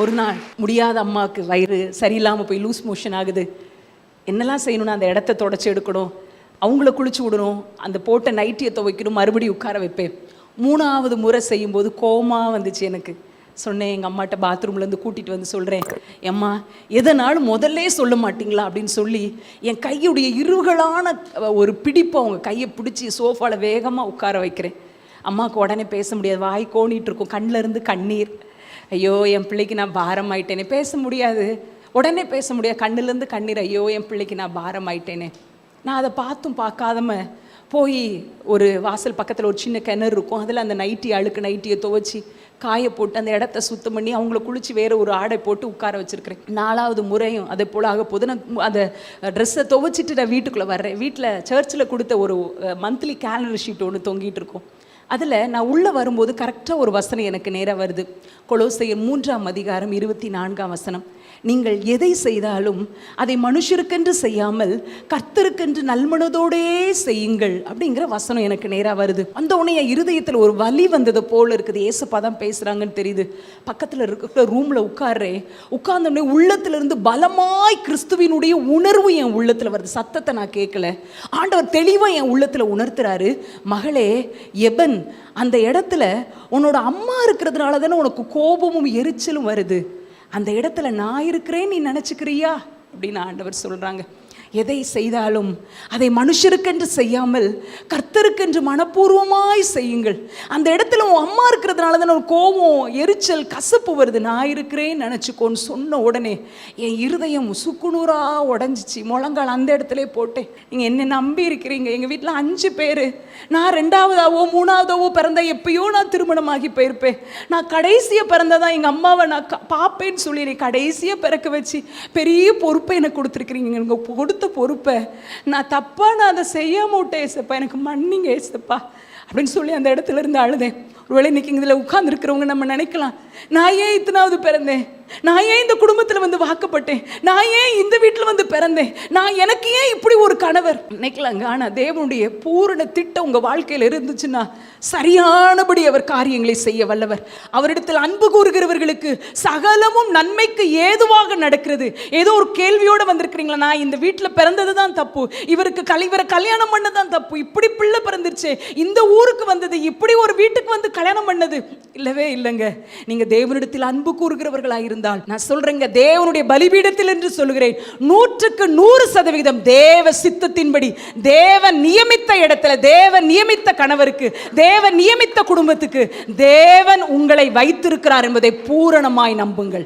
ஒரு நாள் முடியாத அம்மாவுக்கு வயிறு சரியில்லாமல் போய் லூஸ் மோஷன் ஆகுது. என்னெல்லாம் செய்யணும்னா அந்த இடத்த தொடச்சி எடுக்கணும். அவங்கள குளிச்சு விடணும். அந்த போட்ட நைட்டியை துவைக்கணும். மறுபடியும் உட்கார வைப்பேன். மூணாவது முறை செய்யும்போது கோபமாக வந்துச்சு எனக்கு. சொன்னேன் எங்கள் அம்மாட்ட பாத்ரூம்லேருந்து கூட்டிகிட்டு வந்து சொல்கிறேன் எம்மா எதனாலும் முதல்லே சொல்ல மாட்டிங்களா? அப்படின்னு சொல்லி என் கையுடைய இருகளான ஒரு பிடிப்பை அவங்க கையை பிடிச்சி சோஃபாவில் வேகமாக உட்கார வைக்கிறேன். அம்மாவுக்கு உடனே பேச முடியாது. வாய் கோணிகிட்டு இருக்கும். கண்ணுல இருந்து கண்ணீர். ஐயோ என் பிள்ளைக்கு நான் பாரம் ஆயிட்டேனே பேச முடியாது. உடனே பேச முடியாது. கண்ணுலேருந்து கண்ணீர். ஐயோ என் பிள்ளைக்கு நான் பாரம் ஆயிட்டேனே நான் அதை பார்த்தும் பார்க்காதம போய் ஒரு வாசல் பக்கத்தில் ஒரு சின்ன கிணறு இருக்கும். அதில் அந்த நைட்டி அழுக்கு நைட்டியை துவைச்சி காய போட்டு அந்த இடத்த சுத்தம் பண்ணி அவங்கள குளிச்சு வேற ஒரு ஆடை போட்டு உட்கார வச்சிருக்கிறேன். நாலாவது முறையும் அதே போல் ஆக போது நான் அந்த ட்ரெஸ்ஸை துவைச்சிட்டு நான் வீட்டுக்குள்ளே வர்றேன். வீட்டில் சர்ச்சில் கொடுத்த ஒரு மந்த்லி கேலண்டர் ஷீட் ஒன்று தொங்கிட்டு இருக்கும். அதில் நான் உள்ளே வரும்போது கரெக்டாக ஒரு வசனம் எனக்கு நேராக வருது. கொலோசையர் மூன்றாம் அதிகாரம் இருபத்தி நான்காம் வசனம். நீங்கள் எதை செய்தாலும் அதை மனுஷருக்கென்று செய்யாமல் கர்த்தருக்கென்று நல்மனதோடே செய்யுங்கள் அப்படிங்கிற வசனம் எனக்கு நேராக வருது. அந்த உடனே என் இருதயத்தில் ஒரு வலி வந்தது போல் இருக்குது. ஏசப்பா தான் பேசுகிறாங்கன்னு தெரியுது. பக்கத்தில் இருக்கிற ரூமில் உட்கார்றேன். உட்கார்ந்தோடனே உள்ளத்திலிருந்து பலமாய் கிறிஸ்துவினுடைய உணர்வு என் உள்ளத்தில் வருது. சத்தத்தை நான் கேட்கல. ஆண்டவர் தெளிவாக என் உள்ளத்தில் உணர்த்துறாரு. மகளே எபன் அந்த இடத்துல உன்னோட அம்மா இருக்கிறதுனால தானே உனக்கு கோபமும் எரிச்சலும் வருது. அந்த இடத்துல நான் இருக்கிறேன் நீ நினச்சிக்கிறியா? அப்படின்னு ஆண்டவர் சொல்கிறாங்க எதை செய்தாலும் அதை மனுஷருக்கென்று செய்யாமல் கர்த்தருக்கென்று மனப்பூர்வமாய் செய்யுங்கள். அந்த இடத்துல உன் அம்மா இருக்கிறதுனால தானே ஒரு கோபம் எரிச்சல் கசப்பு வருது. நான் இருக்கிறேன்னு நினச்சிக்கோன்னு சொன்ன உடனே என் இருதயம் சுக்குநூறாக உடஞ்சிச்சு. முழங்கால் அந்த இடத்துல போட்டேன். நீங்கள் என்ன நம்பி இருக்கிறீங்க. எங்கள் வீட்டில் அஞ்சு பேர். நான் ரெண்டாவதாவோ மூணாவதாவோ பிறந்த எப்பயோ நான் திருமணமாகி போயிருப்பேன். நான் கடைசியாக பிறந்ததான் எங்கள் அம்மாவை நான் க- பார்ப்பேன்னு சொல்லி கடைசியாக பிறக்க வச்சு பெரிய பொறுப்பை எனக்கு கொடுத்துருக்கிறீங்க. எனக்கு கொடுத்து பொறுப்பை. நான் தப்பாக நான் அதை செய்ய விட்டேன் ஏசப்பா. எனக்கு மன்னிங்க ஏசப்பா. அப்படின்னு சொல்லி அந்த இடத்துல இருந்து அழுதேன். ஒருவேளை இன்னைக்கு இதில் உட்காந்துருக்கிறவங்க நம்ம நினைக்கலாம். நான் ஏன் இத்தனாவது பிறந்தேன்? நான் ஏன் இந்த குடும்பத்தில் வந்து வாக்கப்பட்டேன்? நான் ஏன் இந்த வீட்டில் வந்து பிறந்தேன்? நான் எனக்கு ஏன் இப்படி ஒரு கணவர்? நினைக்கலாங்க ஆனால் தேவனுடைய பூரண திட்டம் உங்கள் வாழ்க்கையில் இருந்துச்சுன்னா சரியானபடி அவர் காரியங்களை செய்ய வல்லவர். அவரிடத்தில் அன்பு கூறுகிறவர்களுக்கு சகலமும் நன்மைக்கு ஏதுவாக நடக்கிறது. ஏதோ ஒரு கேள்வியோட வந்திருக்கிறீங்களா? நான் இந்த வீட்டில் பிறந்தது தான் தப்பு. இவருக்கு கல் இவரை கல்யாணம் பண்ணது தான் தப்பு. இப்படி பிள்ளை பிறந்துருச்சு. இந்த ஊருக்கு வந்தது இப்படி ஒரு வீட்டுக்கு வந்து கல்யாணம் பண்ணது. இல்லவே இல்லைங்க. நீங்க தேவனிடத்தில் அன்பு கூறுகிறவர்களாக இருந்தால் நான் சொல்றேங்க தேவனுடைய பலிபீடத்தில் என்று சொல்லுகிறேன். நூற்றுக்கு நூறு சதவிகிதம் தேவ சித்தத்தின்படி தேவன் நியமித்த இடத்துல தேவன் நியமித்த கணவருக்கு தேவன் நியமித்த குடும்பத்துக்கு தேவன் உங்களை வைத்திருக்கிறார் என்பதை பூரணமாய் நம்புங்கள்.